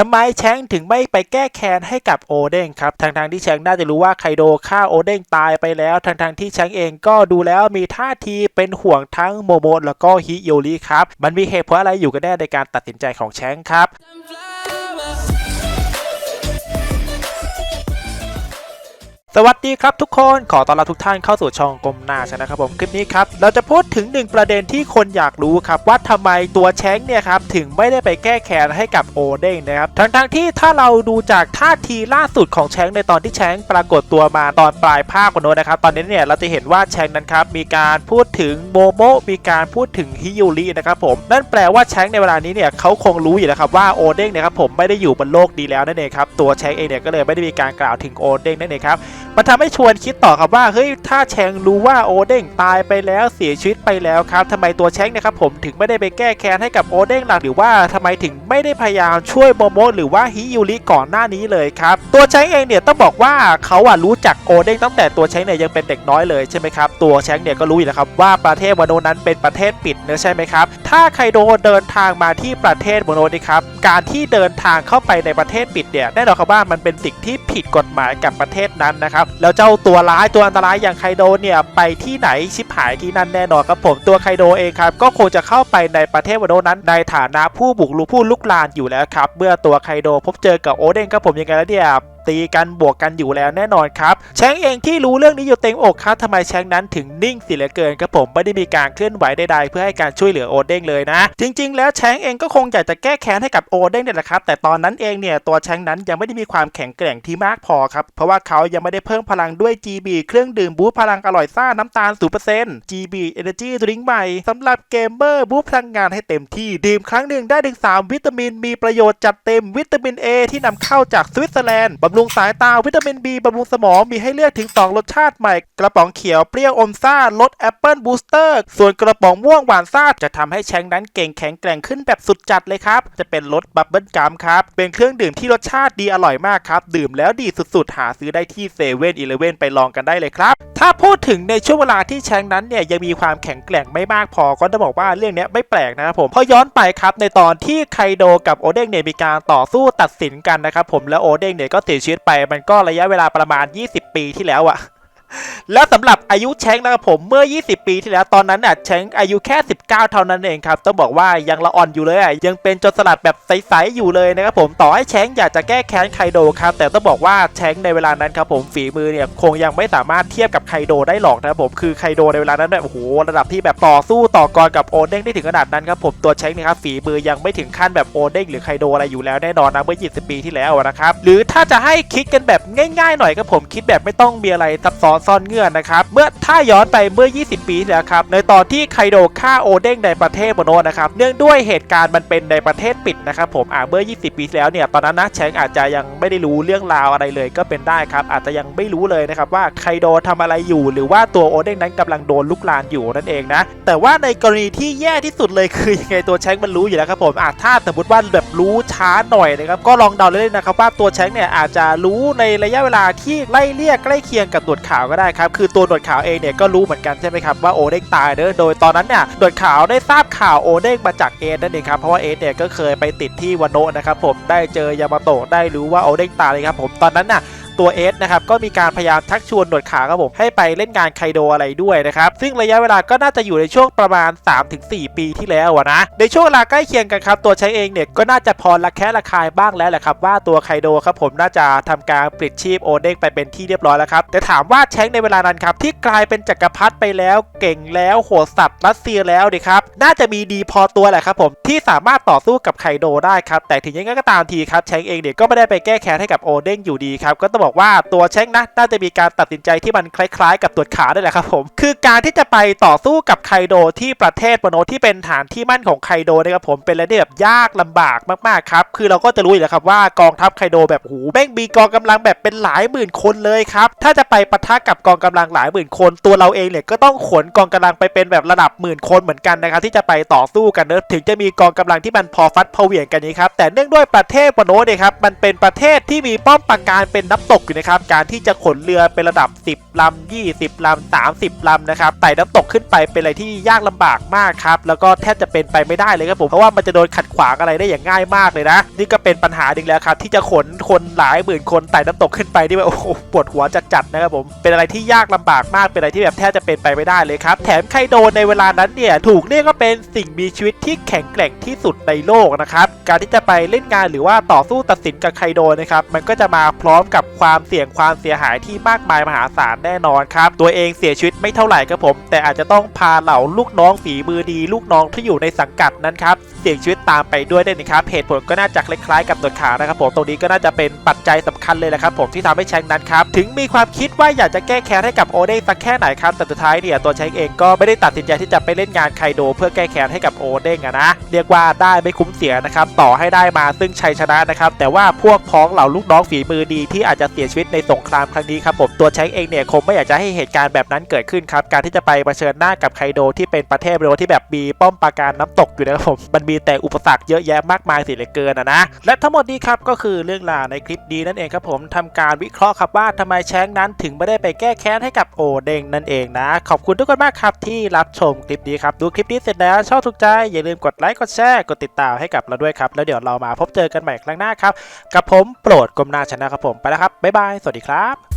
ทำไมแชงถึงไม่ไปแก้แค้นให้กับโอเด้งครับทางทางที่แชงน่าจะรู้ว่าไคโดฆ่าโอเด้งตายไปแล้วทางทางที่แชงเองก็ดูแล้วมีท่าทีเป็นห่วงทั้งโมโมแล้วก็ฮิโยริครับ มันมีเหตุผลอะไรอยู่กันแน่ในการตัดสินใจของแชงครับ สวัสดีครับทุกคนขอต้อนรับทุกท่านเข้าสู่ช่องกลมหน้าชนะครับผมคลิปนี้ครับเราจะพูดถึงหนึ่งประเด็นที่คนอยากรู้ครับว่าทำไมตัวแชงเนี่ยครับถึงไม่ได้ไปแก้แค้นให้กับโอเด้งนะครับทั้งทงๆที่ถ้าเราดูจากท่าทีล่าสุดของแชงในตอนที่แชงปรากฏตัวมาตอนปลายภาคกันโน้นนะครับตอนนี้เนี่ยเราจะเห็นว่าแชงนั้นครับมีการพูดถึงโมโมมีการพูดถึงฮิยูรินะครับผมนั่นแปลว่าแชงในเวลานี้เนี่ยเขาคงรู้อยู่แล้วครับว่าโอเด้งเนี่ยครับผมไม่ได้อยู่บนโลกดีแล้วนั่นเองครับตัวแชงเองเนี่ยก็เลยไม่ได้มีการกล่าวถึงโอเด้งนั่นเองครับมันทำให้ชวนคิดต่อครับว่าเฮ้ยถ้าแชงรู้ว่าโอเด้งตายไปแล้วเสียชีวิตไปแล้วครับทำไมตัวแชงนี่ยครับผมถึงไม่ได้ไปแก้แค้นให้กับโอเด้งหลักหรือว่าทำไมถึงไม่ได้พยายามช่วยโมโมหรือว่าฮิยูริก่อนหน้านี้เลยครับตัวแชงเองเนี่ยต้องบอกว่าเขาอะรู้จักโอเด้งตั้งแต่ตัวแชงเนี่ยยังเป็นเด็กน้อยเลยใช่ไหมครับตัวแชงเนี่ยก็รู้อยู่แล้วครับว่าประเทศวานโนนั้นเป็นประเทศปิดเนอะใช่ไหมครับถ้าไคโดเดินทางมาที่ประเทศวานโนนี่ครับการที่เดินทางเข้าไปในประเทศปิดเนี่ยแน่นอนครับว่ามันเป็นสิ่งที่ผิดกฎหมายกับประเทศนั้นนะครับ แล้วเจ้าตัวร้ายตัวอันตรายอย่างไคโดเนี่ยไปที่ไหนชิบหายที่นั่นแน่นอนครับผมตัวไคโดเองครับก็คงจะเข้าไปในประเทศวานโดนั้น ในฐานะผู้บุกรุกผู้ลุกลานอยู่แล้วครับเมื่อตัวไคโดพบเจอกับโอเด้งครับผมยังไงแล้วเนี่ย ตีกันบวกกันอยู่แล้วแน่นอนครับแชงเองที่รู้เรื่องนี้อยู่เต็มอกครับทำไมแชงนั้นถึงนิ่งเสียเหลือเกินครับผมไม่ได้มีการเคลื่อนไหวใดๆเพื่อให้การช่วยเหลือโอเด้งเลยนะ จริง ๆ แล้วแชงเองก็คงอยากจะแก้แค้นให้กับโอเด้งเนี่ยแหละครับแต่ตอนนั้นเองเนี่ยตัวแชงนั้นยังไม่ได้มีความแข็งแกร่งที่มากพอครับเพราะว่าเขายังไม่ได้เพิ่มพลังด้วย GB เครื่องดื่มบูสต์พลังอร่อยซ่าน้ำตาล 0% GB Energy Drink ใหม่สำหรับเกมเมอร์บูสต์พลังงานให้เต็มที่ดื่มครั้งหนึ่งได้ถึง3วิตามิน มีประโยชน์จัดเต็มวิตามิน A ที่นำเข้าจากสวิตเซอร์แลนด์บำรุงสายตาวิตามิน B บำรุงสมองมีให้เลือกถึง 2 รสชาติใหม่ กระป๋องเขียวเปรี้ยวอมซ่าลดแอปเปิลบูสเตอร์ ส่วนกระป๋องม่วงหวานซ่าจะทำให้แชงนั้นเก่งแข็งแกร่งขึ้นแบบสุดจัดเลยครับ จะเป็นรสบับเบิลกัมครับ เป็นเครื่องดื่มที่รสชาติดีอร่อยมากครับ ดื่มแล้วดีสุดๆ หาซื้อได้ที่เซเว่นอีเลเว่นไปลองกันได้เลยครับถ้าพูดถึงในช่วงเวลาที่แชงนั้นเนี่ยยังมีความแข็งแกร่งไม่มากพอก็จะบอกว่าเรื่องนี้ไม่แปลกนะครับผมเพราะย้อนไปครับในตอนที่ไคโดกับโอเด้งเนี่ยมีการต่อสู้ตัดสินกันนะครับผมแล้วโอเด้งเนี่ยก็เสียชีวิตไปมันก็ระยะเวลาประมาณ 20 ปีที่แล้วอะ แล้วสำหรับอายุแชงนะครับผมเมื่อ 20 ปีที่แล้วตอนนั้นน่ะแชงอายุแค่ 19 เท่านั้นเองครับต้องบอกว่ายังละอ่อนอยู่เลยอะยังเป็นโจนสลัดแบบใสๆอยู่เลยนะครับผมต่อให้แชงอยากจะแก้แค้นไคโดครับแต่ต้องบอกว่าแชงในเวลานั้นครับผมฝีมือเนี่ยคงยังไม่สามารถเทียบกับไคโดได้หรอกนะครับผมคือไคโดในเวลานั้นแบบโอ้โหระดับที่แบบต่อสู้ต่อกรกับโอเด้งได้ถึงขนาดนั้นครับผมตัวแชงเนี่ยครับฝีมือยังไม่ถึงขั้นแบบโอเด้งหรือไคโดอะไรอยู่แล้วแน่นอนนะเมื่อ 20 ปีที่แล้วนะครับหรือถ้าจะให้คิดกันแบบง่ายๆหน่อยครับผมคิดแบบไม่ต้องมีอะไรซับซ้อนซ่อนเงื่อนนะครับ เมื่อถ้าย้อนไปเมื่อ 20 ปีที่แล้วครับ ในตอนที่ไคโดฆ่าโอเด้งในประเทศโมโนนะครับ เนื่องด้วยเหตุการณ์มันเป็นในประเทศปิดนะครับผมอ่าเมื่อ 20 ปีที่แล้วเนี่ย ตอนนั้นนะแชงอาจจะยังไม่ได้รู้เรื่องราวอะไรเลยก็เป็นได้ครับ อาจจะยังไม่รู้เลยนะครับว่าไคโดทำอะไรอยู่ หรือว่าตัวโอเด้งนั้นกำลังโดนลุกลานอยู่นั่นเองนะ แต่ว่าในกรณีที่แย่ที่สุดเลยคือยังไงตัวแชงมันรู้อยู่แล้วครับผมอ่าถ้าสมมติว่าแบบรู้ช้าหน่อยนะครับ ก็ลองเดาเล่นๆนะครับว่าตัวแชงเนี่ยอาจจะรู้ในระยะเวลาที่ไล่เลี่ยใกล้เคียงกับหนวดขาวก็ได้ครับ คือตัวหนวดขาวเองเนี่ยก็รู้เหมือนกันใช่ไหมครับว่าโอเด้งตายเนอะโดยตอนนั้นเนี่ยหนวดขาวได้ทราบข่าวโอเด้งมาจากเอสนั่นเองครับเพราะว่าเอสเนี่ยก็เคยไปติดที่วานโนะนะครับผมได้เจอยามาโตะได้รู้ว่าโอเด้งตายเลยครับผมตอนนั้นน่ะ ตัวเอสนะครับก็มีการพยายามชักชวนหนวดขาวครับผมให้ไปเล่นงานไคโดอะไรด้วยนะครับซึ่งระยะเวลาก็น่าจะอยู่ในช่วงประมาณ 3-4 ปีที่แล้วนะในช่วงเวลาใกล้เคียงกันครับตัวใช้เองเนี่ยก็น่าจะพอละแคะระคายบ้างแล้วแหละครับว่าตัวไคโดครับผมน่าจะทำการปลิดชีพโอเด้งไปเป็นที่เรียบร้อยแล้วครับแต่ถามว่าแชงในเวลานั้นครับที่กลายเป็นจักรพรรดิไปแล้วเก่งแล้วโหดสับรัสเซียแล้วดิครับน่าจะมีดีพอตัวแหละครับผมที่สามารถต่อสู้กับไคโดได้ครับแต่ถึงยังไงก็ตามทีครับแชงเองเนี่ยก็ไม่ได้ไปแก้แค้นให้กับโอเด้งอยู่ดีครับก็ต้องบอกว่าตัวแชงนะน่าจะมีการตัดสินใจที่มันคล้ายๆ กับตรวจขาได้แหละครับผมคือการที่จะไปต่อสู้กับไคโดที่ประเทศโมโนที่เป็นฐานที่มั่นของไคโดนะครับผมเป็นอะไรที่แบบยากลำบากมากๆครับคือเราก็จะรู้อยู่แล้วครับว่ากองทัพไคโดแบบหูแม่งมีกองกำลังแบบเป็นหลายหมื่นคนเลยครับถ้าจะไปปะทะกับกองกำลังหลายหมื่นคน ตัวเราเองเนี่ยก็ต้องขนกองกำลังไปเป็นแบบระดับหมื่นคนเหมือนกันนะครับที่จะไปต่อสู้กันเนอะถึงจะมีกองกำลังที่มันพอฟัดพอเหวี่ยงกันนี้ครับแต่เนื่องด้วยประเทศโมโนเนี่ยครับมันเป็นประเทศที่มีป้อมปราการเป็นนับตกอยู่นะครับ การที่จะขนเรือเป็นระดับ 10ลำ20ลำ30ลำนะครับไต่น้ำตกขึ้นไปเป็นอะไรที่ยากลำบากมากครับ แล้วก็แทบจะเป็นไปไม่ได้เลยครับผมเพราะว่ามันจะโดนขัดขวางอะไรได้อย่างง่ายมากเลยนะ นี่ก็เป็นปัญหาหนึ่งแล้วครับที่จะขนคนหลายหมื่นคนไต่น้ำตกขึ้นไปนี่แบบโอ้โหปวดหัวจัดๆนะครับผมเป็นอะไรที่ยากลำบากมากเป็นอะไรที่แบบแทบจะเป็นไปไม่ได้เลยครับแถมไคโดในเวลานั้นเนี่ยถูกเรียกว่าเป็นสิ่งมีชีวิตที่แข็งแกร่งที่สุดในโลกนะครับการที่จะไปเล่นงานหรือว่าต่อสู้ตัดสินกับไคโดนะครับมันก็จะมาพร้อมกับความความเสี่ยงความเสียหายที่มากมายมหาศาลแน่นอนครับ ตัวเองเสียชีวิตไม่เท่าไหร่ครับผม แต่อาจจะต้องพาเหล่าลูกน้องฝีมือดี ลูกน้องที่อยู่ในสังกัดนั้นครับเสี่ยงชีวิตตามไปด้วยได้นะครับเหตุผลก็น่าจะคล้ายๆกับตัวขานะครับผมตรงนี้ก็น่าจะเป็นปัจจัยสำคัญเลยแหละครับผมที่ทำให้แชงนั้นครับถึงมีความคิดว่าอยากจะแก้แค้นให้กับโอเด้งสักแค่ไหนครับแต่สุดท้ายเนี่ยตัวแชงเองก็ไม่ได้ตัดสินใจที่จะไปเล่นงานไคโด เพื่อแก้แค้นให้กับโอเด้งอะนะเรียกว่าได้ไม่คุ้มเสียนะครับต่อให้ได้มาซึ่งชัยชนะนะครับแต่ว่าพวกพ้องเหล่าลูกน้องฝีมือดีที่อาจจะเสียชีวิตในสงครามครั้งนี้ครับผมตัวแชงเองเนี่ยคงไม่อยากจะให้เหตุการณ์แบบนั้นเกิดขึ้นครับการที่จะไปเผชิญหน้ากับไคโดที่เป็นประเทศเรที่แบบมีป้อมปราการน้ำตกอยู่นะครับผมมันมีแต่อุปสรรคเยอะแยะมากมายสียเหลือเกินอะนะและทั้งหมดนี้ครับก็คือเรื่องราวในคลิปดีนั่นเองครับผมทำการวิเคราะห์ครับว่าทำไมแชงนั้นถึงไม่ได้ไปแก้แค้นให้กับโอเด้งนั่นเองนะ ขอบคุณทุกคนมากครับที่รับชมคลิปนี้ครับดูคลิปนี้เสร็จแล้วชอบถูกใจอย่าลืมกดไลค์กดแชร์กดติดตามให้กับเราด้วยครับแล้วเดี๋ยวเรามาพบเจอกันใหม่ครั้งหน้าครับกับผมโปรดกรมนาชนะครับผมไปแล้วครับบ๊ายบาย สวัสดีครับ